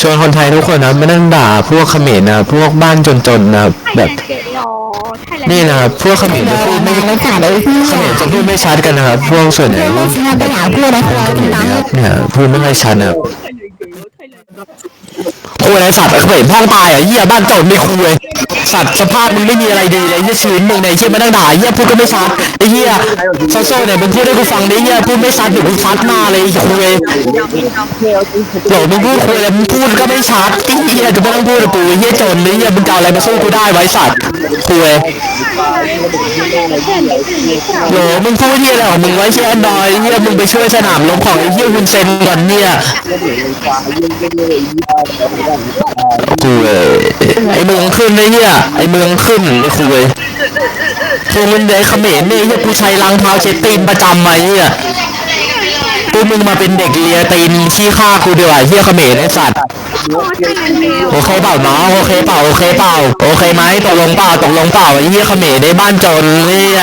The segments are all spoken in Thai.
ชวนคนไทยทุกคนนะไม่นั่งด่าพวกเขมรนะพวกบ้านจนๆนะครับไทยแบแลบนด์เกย์หรอไทยแลนด์นี่นะครับพวกเขมรจะพูดไม่ไม่ขาดเลยพี่เขมรจะพูดไม่ชัดกันนะครับพวกส่วนใหญ่พวกไปหาเพื่อนนะครัเขมรนะครับเนี่ยพูดไม่ค่อยชัดนะครับไทยแลนด์เกย์ไทยแลนด์คุยอะไรสัตว์เขมรพ่อตายอะเหี้ยบ้านจนไม่คุย สัตว์สภาพมึงไม่มีอะไรดีเลยเหี้ยชีวิตมึงในเหี้ยมานั่งด่าเหี้ยพูดก็ไม่ชัดไอ้เหี้ยโซโซ่เนี่ยมึงพูดให้กูฟังดิเหี้ยพูดไม่ชัดเดี๋ยวกูฟัดหน้าเลยไอ้คุยโหลมึงพูดคุยอะไรมึงพูดก็ไม่ชัดไอ้เหี้ยจะไม่ต้องพูดกับกูเหี้ยจนไอ้เหี้ยมึงจะเอาอะไรมาสู้กูได้ไว้สัตว์คุยโหลมึงพูดเหี้ยอะไรของมึงไว้เชี่ยแอนอยเหี้ยมึงไปช่วยสนามรบของไอ้เหี้ยคุณเซนก่อนเนี่ยคุยไอ้มืองขึ้นไอ้เหี้ยไอเมืองขึ้นไอคุยพวกมึงเด็กเขมรเนี่ยไอเหี้ยกูใช้รางเท้าเช็ดตีนประจำไอ้เนี่ยพวกมึงมาเป็นเด็กเลียตีนขี้ข้ากูดีกว่าไอ้เฮี้ยเขมรไอสัตว์โอเคเปล่าน้องโอเคเปล่าโอเคเปล่าโอเคไหมตกลงเปล่าตกลงเปล่าไอ้เฮี้ยเขมรในบ้านจนเนี่ย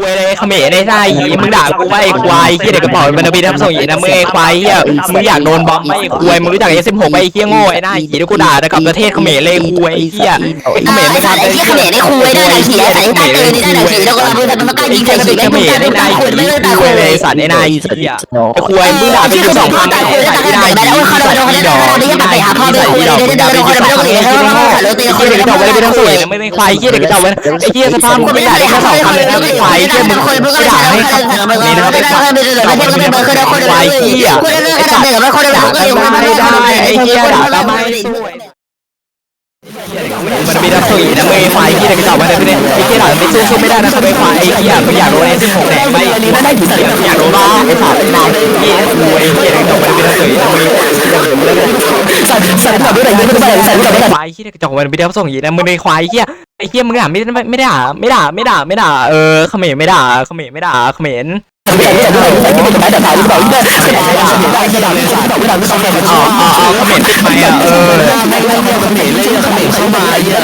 คุยเลยเขมรไอ้ไส้หีมึงด่ากูว่าไอ้ควายเฮียเด็กกระเป๋ามันบินทำส่งหีนะมึงไอ้ควายเฮียมึงอยากโดนบอมไหมไอ้ควายมึงรู้จักไอ้สิบหกไอ้เฮียโง่ไอ้หน้าหีที่กูด่าแต่กับประเทศเขมรเลยควายไอ้เฮียไอ้เขมรไม่ทำไอ้ที่เขมรได้คุยได้ไหนขี่ไอ้สายตาเตือนได้ไหนขี่แล้วก็เราทำมันก็ยิงใส่ขี่เขไม่มคุยรไม่ไอ้หน้าได้หีคุยไม่ได้คุคุยยเลเลยยสัตว์ไอ้หน้าหีไอ้ควายมึงด่าไปสิบสองพันตาไอ้คุยไอ้ตาหน้าคุยหีแล้วเขาเราเราเขาเราเราได้ไปหาพ่อไปคุยเลยได้ได้ได้คนไม่ต้องคุยเขาเขาเขาตีคนเฮียไม่เด็กต้กอระงเป๋าคุยไม่ต้องสวยไม่ไม่ควายเฮียเด็กกระเป๋าไอ้เฮียสภาพมึงไม่ด่าได้แค่สองพันเลยนะควายเฮียมึงคนเพื่อนไม่ก็ด่าใช้ให้เขาเขาไม่นี่ได้นะครับไม่ได้ไม่ได้ไม่ได้ไม่ได้ไม่ได้คนเดียวคนเดียวคนเดียวคนเดียวคนเดี เหี้ยเด็กกระจอกไว้ไม่ต้องสวยไม่ไม่ควายเหี้ยเด็กกระจอกไว้ไอ้เหี้ยสภาพมึงไม่ด่าได้แค่สองคำเลยนะควายเหี้ยมึงไม่ด่าให้คำไม่นะครับไอ้สัตว์ควายเหี้ยไอ้สัตว์ด่ากันไม่ได้ไอ้เหี้ยด่ากันไม่ไสวยมันมีน้ำสุ่ยน้ำเมย์ไฟที่เด็กเก่ามาเลยพี่เนี่ยไอ้เกียร์หลังไม่สู้สู้ไม่ได้นะทำไมไฟไอ้เกียร์ไม่อยากโดนไอ้สิบหกเดงไปอันนี้น่ได้ผีเสียอยากโดนบ้าไอ้สาวไอ้นายไอ้ อะไม่ได้ยมัไปใส่ไม่ได้ไม่ได้ควายเฮียกระจอกมันไปเดียวส่งยีนะมึงไปควายเฮียไอ้เฮียมึงด่าไม่ได้ไม่ได้ไม่ด่าไม่ด่าไม่ด่าเออเขมรไม่ด่าเขมรไม่ด่าเขมรอ๋อเขมรขึ้นไปอะเออเขมรเข้ามาเยอะ